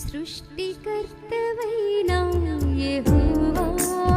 సృష్టికర్తవైన Jehovah.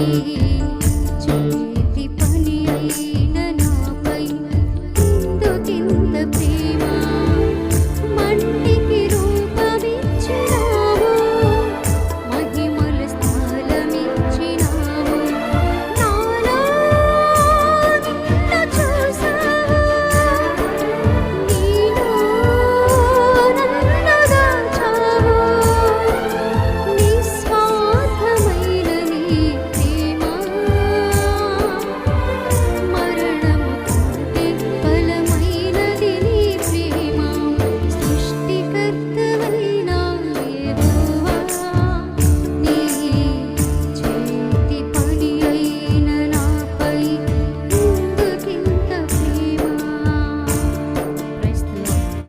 Thank you.